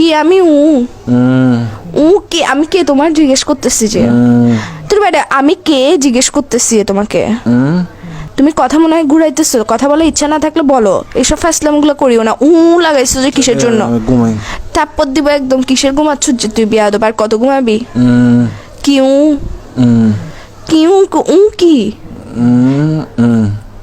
কি আমি উ? উ কে? আমি কে তোমার? জিজ্ঞেস করতেছি যে। তোর বাইরে আমি কে? জিজ্ঞেস করতেছি তোমাকে। তুমি কথা মনে হয় ঘুরাইতেছো। কথা বলে ইচ্ছা না থাকলে বলো। এইসব ফ্যাসলামগুলো করিও না। উ লাগাইছো যে কিসের জন্য? ঘুমাই। দিব একদম। কিসের ঘুমাচ্ছ? যে তুই বিয়া দেবার কত ঘুমাবি? হুম। কি উ? কি উ? উ কি? হুম হুম।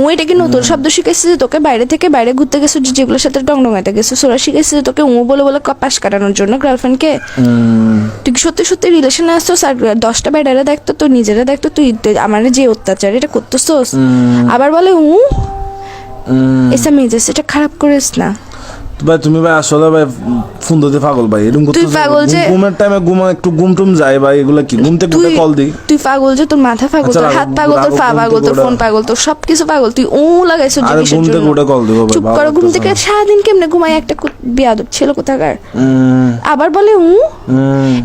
ও এটা কি নতুন শব্দ শিখেছে যে তোকে বাইরে থেকে বাইরে ঘুরতে গেছো যেগুলোর সাথে ডং গেছো? সোরা শিখেছে যে তোকে ও বলে বলে পাশ কাটানোর জন্য। গার্লফ্রেন্ডকে তুই কি সত্যি সত্যি রিলেশনে আসছোস? আর দশটা বাইরে দেখতো তো নিজেরা দেখতো তুই আমার যে অত্যাচার এটা করতেছোস? আবার বলে উ হুম। এসা মেজেস এটা খারাপ করিস না। ভাই তুমি ভাই আসলে ভাই ফোন দিতে পাগল ভাই এরকম করতে পাগল যে- ঘুমের টাইমে ঘুম একটু ঘুম টুম যায় ভাই এগুলা কি? ঘুম থেকে তুই কল দিই। তুই পাগল যে তোর মাথা পাগল আচ্ছা, তোর হাত পাগল তোর পা পাগল তোর ফোন পাগল তোর সবকিছু পাগল। তুই ও লাগাইছো জিনিসের ঘুম থেকে জন্য কল দিব ভাই চুপ করো ঘুম থেকে। সারাদিন কেমনে ঘুমায়? একটা বিয়াদব ছেলে কোথাকার? আবার বলে উ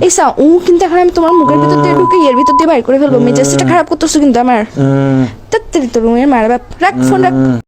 এই সা উ কিন্তু এখন আমি তোমার মুখের ভিতর দিয়ে ঢুকে এর ভিতর দিয়ে বাইর করে ফেলব। মেজাজটা খারাপ করতেছো কিন্তু আমার। হুম, তোর রুমের মারা বাপ রাখ ফোন রাখ।